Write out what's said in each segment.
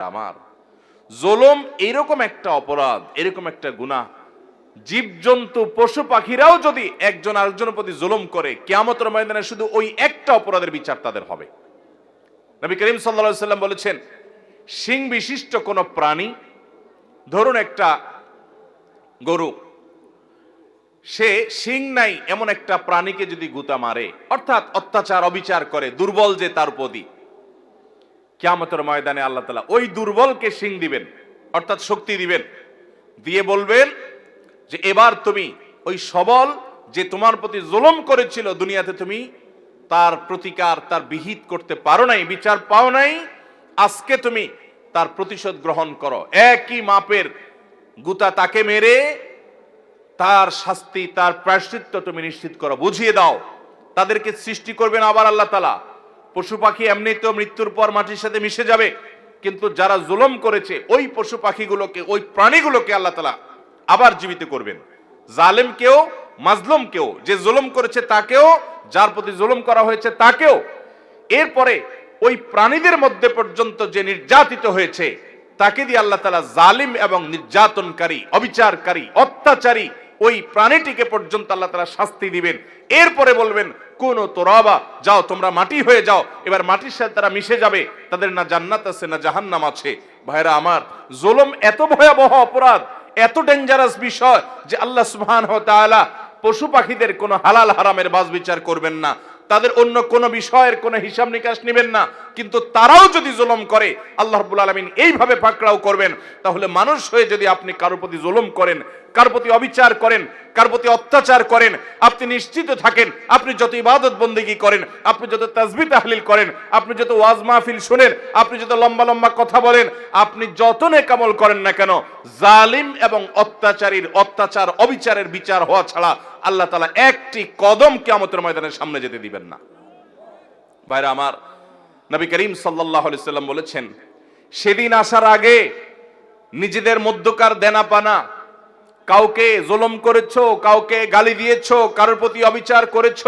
আমার। জোলম এরকম একটা অপরাধ, এরকম একটা গুনাহ। জীবজন্তু, পশু পাখিরাও যদি একজন আরেকজনের প্রতি জুলুম করে, কেয়ামতের ময়দানে শুধু ওই একটা অপরাধের বিচার তাদের হবে। নবী করিম সাল্লা সাল্লাম বলেছেন সিং বিশিষ্ট কোন প্রাণী, ধরুন একটা গরু, সে সিং নাই এমন একটা প্রাণীকে যদি গুতা মারে, অর্থাৎ অত্যাচার, অবিচার করে, দুর্বল যে তার প্রতি কিয়ামতের ময়দানে আল্লাহ তালা ওই দুর্বলকে সিং দিবেন, অর্থাৎ শক্তি দিবেন। দিয়ে বলবেন যে, এবার তুমি ওই সবল যে তোমার প্রতি জুলুম করেছিল দুনিয়াতে তুমি তার প্রতিকার, তার বিহিত করতে পারো নাই, বিচার পাও নাই। আজকে তুমি তার প্রতিশোধ গ্রহণ করো। একই মাপের গুতা তাকে মেরে তার শাস্তি, তার প্রায়শ্চিত্ত তুমি নিশ্চিত করো। বুঝিয়ে দাও, তাদেরকে সৃষ্টি করবেন আবার আল্লাহ তালা। পশু পাখি এমনি তো মৃত্যুর পর মাটির সাথে মিশে যাবে। কিন্তু যারা জুলম করেছে, ওই পশু পাখিগুলোকে, ওই প্রাণীগুলোকে আল্লাহ তালা আবার জীবিত করবেন। জালেমকেও মাজলুমকেও যে জুলুম করেছে তাকেও, যার প্রতি জুলুম করা হয়েছে তাকেও। এরপরে ওই প্রাণীদের মধ্যে পর্যন্ত যে নির্যাতিত হয়েছে, তাকে দিয়ে আল্লাহ তালা জালিম এবং নির্যাতনকারী, অবিচারকারী, অত্যাচারী, ওই প্রাণীটিকে পর্যন্ত আল্লাহ তালা শাস্তি দিবেন। এরপরে বলবেন কোন তোরাবা, যাও, তোমরা মাটি হয়ে যাও। এবার মাটির সাথে তারা মিশে যাবে। তাদের না জান্নাত আছে, না জাহান্নাম আছে। ভাইরা আমার, জোলম এত ভয়াবহ অপরাধ, এত ডেঞ্জারাস বিষয় যে আল্লাহ সুবহান পশু পাখিদের কোনো হালাল হারামের বাস বিচার করবেন না। তাদের অন্য কোনো বিষয়ের কোনো হিসাব নিকাশ নেবেন না। কিন্তু তারাও যদি জুলুম করে, আল্লাহ রাব্বুল আলামিন এইভাবে পাকড়াও করবেন। তাহলে মানুষ হয়ে যদি আপনি কারোর প্রতি জুলুম করেন কার প্রতি অবিচার করেন কার প্রতি অত্যাচার করেন, আপনি নিশ্চিত থাকেন, আপনি যত ইবাদত বন্দেগী করেন, আপনি যত তাজবি তাহলিল করেন, আপনি যত ওয়াজ মাহফিল শুনেন, আপনি যত লম্বা লম্বা কথা বলেন, আপনি যত নেকামল করেন না কেন, জালিম এবং অত্যাচারীর অত্যাচার, অবিচারের বিচার হওয়া ছাড়া আল্লাহ তালা একটি কদম কিয়ামতের ময়দানের সামনে যেতে দিবেন না। ভাইরা আমার, নবী করিম সাল্লাহ সাল্লাম বলেছেন, সেদিন আসার আগে নিজেদের মধ্যকার দেনা পানা কাউকে জুলুম করেছ, কাউকে গালি দিয়েছ, কারোর প্রতি অবিচার করেছ,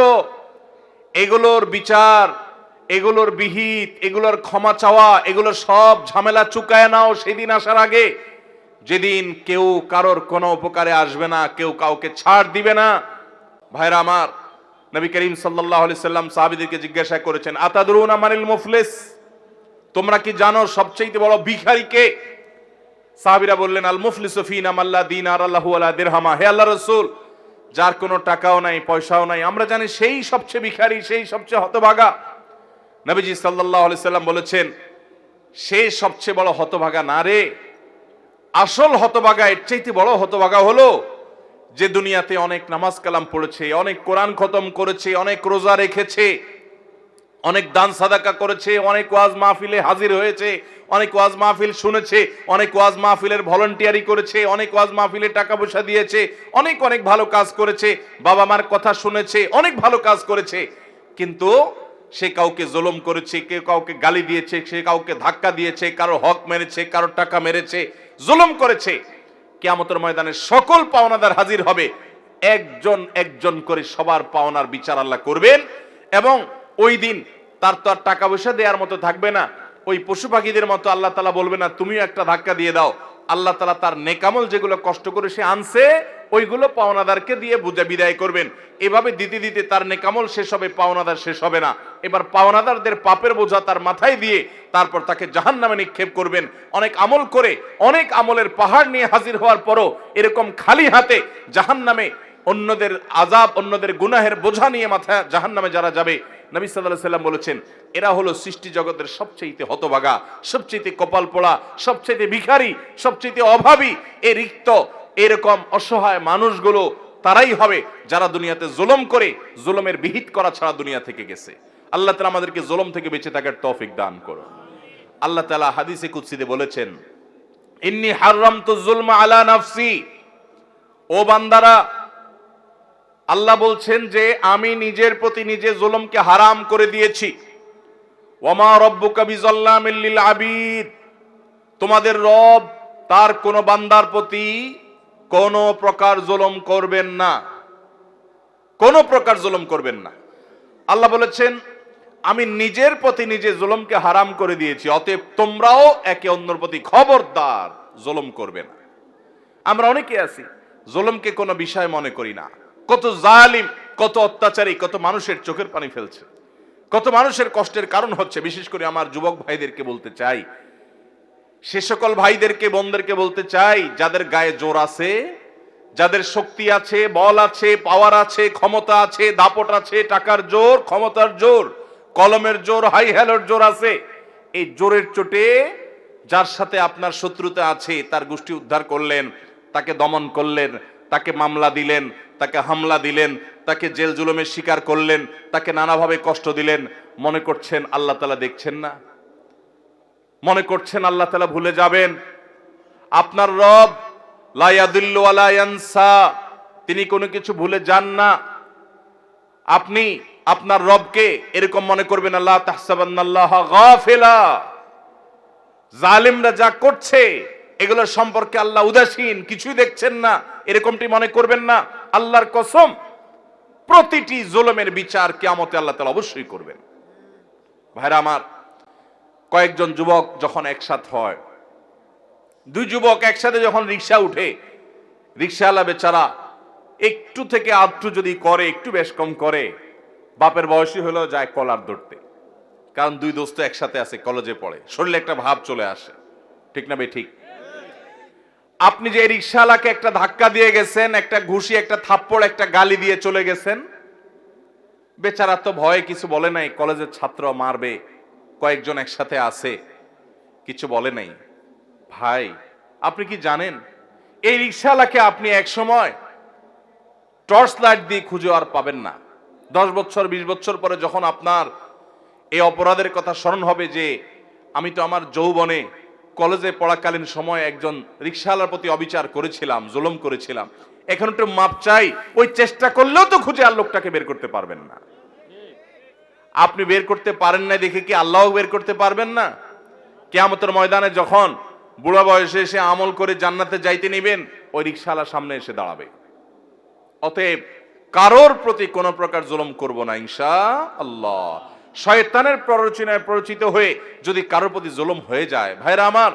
এগুলোর বিচার, এগুলোর বিহিত, এগুলোর ক্ষমা চাওয়া, এগুলোর সব ঝামেলা চুকায় নাও সেদিন আসার আগে। যেদিন কেউ কারোর কোনো উপকারে আসবে না, কেউ কাউকে ছাড় দিবে না। ভাইরা আমার, নবী করিম সাল্লাহ সাল্লাম সাহাবিদেরকে জিজ্ঞাসা করেছেন, আতাদরুনা মানিল মুফলিস? তোমরা কি জানো সবচেয়ে বড় ভিখারি কে? সাহাবিরা বললেন, আল মুফলিস ফিনা মাল্লা দিন আর আল্লাহু আলা দিরহামা। হে আল্লাহ রসুল, যার কোনো টাকাও নাই, পয়সাও নাই, আমরা জানি সেই সবচেয়ে ভিখারি, সেই সবচেয়ে হতভাগা। নবীজি আলাইহি সাল্লাম বলেছেন, সে সবচেয়ে বড় হতভাগা না রে? আসল হতভাগা, এর চাইতে বড় হতভাগা হলো যে দুনিয়াতে অনেক নামাজ কালাম পড়েছে, অনেক কোরআন খতম করেছে, অনেক রোজা রেখেছে, অনেক দান সাদাকা করেছে, অনেক ওয়াজ মাহফিলে হাজির হয়েছে, অনেক ওয়াজ মাহফিল শুনেছে, অনেক ওয়াজ মাহফিলের ভলেন্টিয়ারি করেছে, অনেক ওয়াজ মাহফিলে টাকা পয়সা দিয়েছে, অনেক অনেক ভালো কাজ করেছে, বাবা মার কথা শুনেছে, অনেক ভালো কাজ করেছে, কিন্তু সে কাউকে জুলুম করেছে কেউ কাউকে গালি দিয়েছে, সে কাউকে ধাক্কা দিয়েছে কারও হক মেরেছে কারও টাকা মেরেছে, জুলুম করেছে। কিয়ামতের ময়দানে সকল পাওনাদার হাজির হবে। একজন একজন করে সবার পাওনার বিচার আল্লাহ করবেন এবং ওই দিন তার তো আর টাকা পয়সা দেওয়ার মতো থাকবে না। ওই পশু পাখিদের মতো আল্লাহ তালা বলবে, না, তুমিও একটা ধাক্কা দিয়ে দাও। আল্লাহ তালা তার নেকামল যেগুলো কষ্ট করে সে আনছে ওইগুলো পাওনাদারকে দিয়ে বুঝে বিদায় করবেন। এভাবে দিতে দিতে তার নেকামল শেষ হবে, পাওনাদার শেষ হবে না। এবার পাওনাদারদের পাপের বোঝা তার মাথায় দিয়ে তারপর তাকে জাহান নামে নিক্ষেপ করবেন। অনেক আমল করে, অনেক আমলের পাহাড় নিয়ে হাজির হওয়ার পরও এরকম খালি হাতে জাহান নামে অন্যদের আজাব অন্যদের গুনাহের বোঝা নিয়ে মাথা জাহান নামে যারা যাবে, নবী সাল্লাহ সাল্লাম বলেছেন, এরা হলো সৃষ্টি জগতের সবচেয়ে হতভাগা সবচেয়ে কপাল পোড়া সবচেয়ে ভিখারি সবচেয়ে অভাবী। এ রিক্ত এরকম অসহায় মানুষগুলো তারাই হবে যারা দুনিয়াতে জুলম করে জুলমের বিহিত করা ছাড়া দুনিয়া থেকে গেছে। আল্লাহ তালা আমাদেরকে জুলম থেকে বেঁচে থাকার তৌফিক দান করো আল্লাহ তালা হাদিসে কুৎসিতে বলেছেন, ইন্নি হারাম তো জুলমা আলা নাফসি। ও বান্দারা, আল্লাহ বলছেন যে, আমি নিজের প্রতি নিজে জুলমকে হারাম করে দিয়েছি। ওমা রব্বুকা বিজাল্লামিল লিল আবিদ। তোমাদের রব তার কোন বান্দার প্রতি কোন প্রকার জুলম করবেন না। কোন প্রকার জুলম করবেন না। আল্লাহ বলেছেন, আমি নিজের প্রতি নিজে জুলুমকে হারাম করে দিয়েছি, অতএব তোমরাও একে অন্যের প্রতি খবরদার জুলুম করবে না। আমরা অনেকে আছি, জুলুমকে কোনো বিষয় মনে করি না। কত জালিম, কত অত্যাচারী, কত মানুষের চোখের পানি ফেলছে। কত মানুষের কষ্টের কারণ হচ্ছে, বিশেষ করে আমার যুবক ভাইদেরকে বলতে চাই সে সকল ভাইদেরকে, বোনদেরকে বলতে চাই, যাদের গায়ে জোর আছে, যাদের শক্তি আছে, বল আছে পাওয়ার আছে, ক্ষমতা আছে, দাপট আছে, টাকার জোর, ক্ষমতার জোর, কলমের জোর হাই হ্যালোর জোর আছে, এই জোরের চোটে যার সাথে আপনার শত্রুতা আছে, তার গোষ্ঠী উদ্ধার করলেন, তাকে দমন করলেন, তাকে মামলা দিলেন, তাকে হামলা দিলেন, তাকে জেল জুলুমের শিকার করলেন, তাকে নানাভাবে কষ্ট দিলেন, মনে করছেন আল্লাহ তালা দেখছেন না? মনে করছেন আল্লাহ তালা ভুলে যাবেন। আপনার রব ইয়ানসা, তিনি কোনো কিছু ভুলে যান না। আপনি আপনার রবকে এরকম মনে করবেন, আল্লাহ তাহসাবান্নাল্লাহ গাফিলা। জালিমরা যা করছে, এগুলোর সম্পর্কে আল্লাহ উদাসীন, কিছুই দেখছেন না, এরকমটি মনে করবেন না। আল্লাহর কসম, প্রতিটি জুলুমের বিচার কিয়ামতে আল্লাহ তাআলা অবশ্যই করবেন। ভাইরা আমার কয়েকজন যুবক যখন একসাথ হয়, দুই যুবক একসাথে যখন রিক্সা উঠে, রিক্সাওয়ালা বেচারা একটু থেকে আধটু যদি করে, একটু বেশ কম করে, বাপের বয়সী হলেও যায় কলার ধরতে। কারণ দুই দোস্ত একসাথে আছে, কলেজে পড়ে। শরীরে একটা ভাব চলে আসে। ঠিক না বে ঠিক। আপনি যে রিক্সাওয়ালাকে একটা ধাক্কা দিয়ে গেছেন, একটা ঘুষি, একটা থাপ্পড়, একটা গালি দিয়ে চলে গেছেন, বেচারা তো ভয়ে কিছু বলে নাই, কলেজের ছাত্র মারবে। কয়েকজন একসাথে আছে, কিছু বলে নাই। ভাই, আপনি কি জানেন, এই রিক্সাওয়ালাকে আপনি এক সময় টর্চ লাইট দিয়ে খুঁজে আর পাবেন না। দশ বছর, বিশ বছর পরে যখন আপনার এই অপরাধের কথা স্মরণ হবে যে আমি তো আমার যৌবনে কলেজে পড়াকালীন সময় একজন রিক্সাওয়ালার প্রতি অবিচার করেছিলাম, জুলুম করেছিলাম, এখন একটু মাপ চাই, ওই চেষ্টা করলেও তো খুঁজে আর লোকটাকে বের করতে পারবেন না। আপনি বের করতে পারেন না দেখে কি আল্লাহ বের করতে পারবেন না? কেয়ামতের ময়দানে যখন বুড়া বয়সে এসে আমল করে জান্নাতে যাইতে নেবেন, ওই রিক্সাওয়ালার সামনে এসে দাঁড়াবে। অতএব কারোর প্রতি কোন প্রকার জুলুম করব না ইনশা আল্লাহ শয়তানের প্ররোচনায় প্ররোচিত হয়ে যদি কারোর প্রতি জুলুম হয়ে যায়, ভাইরা আমার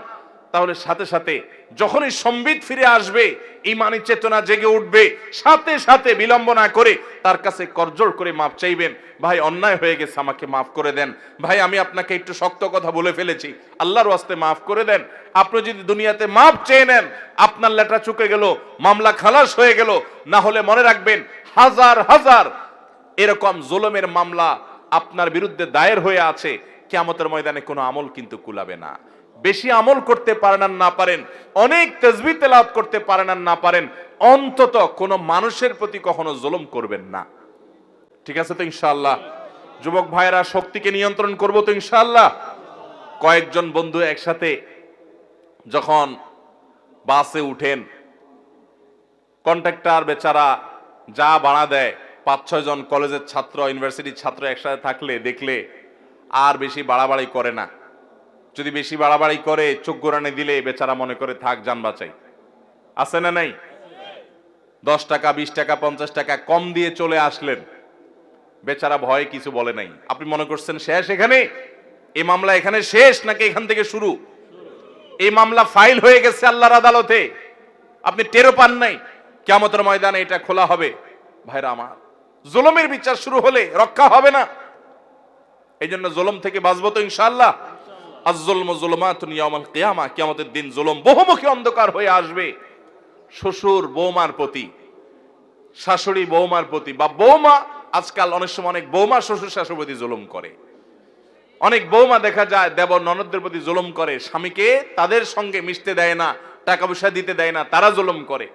তাহলে সাথে সাথে যখনই সম্বিত ফিরে আসবে, ইমানি চেতনা জেগে উঠবে, সাথে সাথে বিলম্ব না করে তার কাছে করজোর করে মাপ চাইবেন, ভাই, অন্যায় হয়ে গেছে, আমাকে মাফ করে দেন। ভাই, আমি আপনাকে একটু শক্ত কথা বলে ফেলেছি। আল্লাহর ওয়াস্তে মাফ করে দেন। আপনি যদি দুনিয়াতে মাপ চেয়ে নেন, আপনার লেটা চুকে গেল, মামলা খালাস হয়ে গেল, না হলে মনে রাখবেন হাজার হাজার এরকম জুলুমের মামলা আপনার বিরুদ্ধে দায়ের হয়ে আছে। কিয়ামতের ময়দানে কোনো আমল কিন্তু কুলাবে না। বেশি আমল করতে পারেন আর না পারেন, অনেক তেজবি তেলাওয়াত করতে পারেন আর না পারেন, অন্তত কোনো মানুষের প্রতি কখনো জুলুম করবেন না। ঠিক আছে তো ইনশাল্লাহ যুবক ভাইয়েরা, শক্তিকে নিয়ন্ত্রণ করব তো ইনশাল্লাহ কয়েকজন বন্ধু একসাথে যখন বাসে উঠেন, কন্ট্রাক্টর বেচারা যা ভাড়া দেয় পাঁচ ছয় জন কলেজের ছাত্র, ইউনিভার্সিটির ছাত্র একসাথে থাকলে, দেখলে আর বেশি বাড়াবাড়ি করে না। যদি বেশি বাড়াবাড়ি করে, চোখ গোড়ানে দিলে বেচারা মনে করে, থাক, যান বাঁচাই। আছে না নাই? দশ টাকা, বিশ টাকা, পঞ্চাশ টাকা কম দিয়ে চলে আসলেন। বেচারা ভয়ে কিছু বলে নাই। আপনি মনে করছেন শেষ এখানে? এই মামলা এখানে শেষ নাকি এখান থেকে শুরু? এই মামলা ফাইল হয়ে গেছে আল্লাহর আদালতে। আপনি টেরো পান নাই। কেমতের ময়দানে এটা খোলা হবে। ভাইরা আমার, জুলুমের বিচার শুরু হলে রক্ষা হবে না। এই জন্য জুলুম থেকে বাঁচবো তো ইনশাআল্লাহ। কিয়ামতের দিন জুলুম বহুমুখী অন্ধকার হয়ে আসবে। শ্বশুর বৌমার প্রতি, শাশুড়ি বৌমার প্রতি বা বৌমা, আজকাল অনেক সময় অনেক বৌমা শ্বশুর শাশুর প্রতি জুলুম করে। অনেক বৌমা দেখা যায় দেব ননদদের প্রতি জুলুম করে, স্বামীকে তাদের সঙ্গে মিশতে দেয় না টাকা পয়সা দিতে দেয় না, তারা জুলুম করে।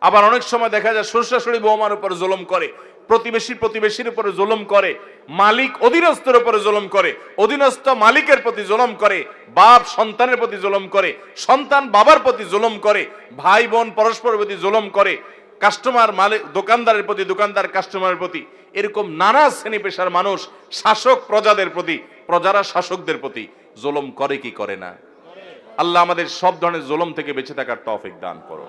আবার অনেক সময় দেখা যায় শ্বশুর শাশুড়ি বৌমার উপর জুলুম করে। প্রতিবেশী প্রতিবেশীর উপরে জুলুম করে, মালিক অধীনস্থের উপরে জুলুম করে, অধীনস্থ মালিকের প্রতি জুলুম করে, বাপ সন্তানের প্রতি জুলুম করে, সন্তান বাবার প্রতি জুলুম করে, ভাই বোন পরস্পরের প্রতি জুলুম করে কাস্টমার মালিক, দোকানদারের প্রতি, দোকানদার কাস্টমারের প্রতি, এরকম নানা শ্রেণি পেশার মানুষ শাসক প্রজাদের প্রতি, প্রজারা শাসকদের প্রতি জুলুম করে কি করে না? আল্লাহ আমাদের সব ধরনের জুলুম থেকে বেঁচে থাকার তৌফিক দান করো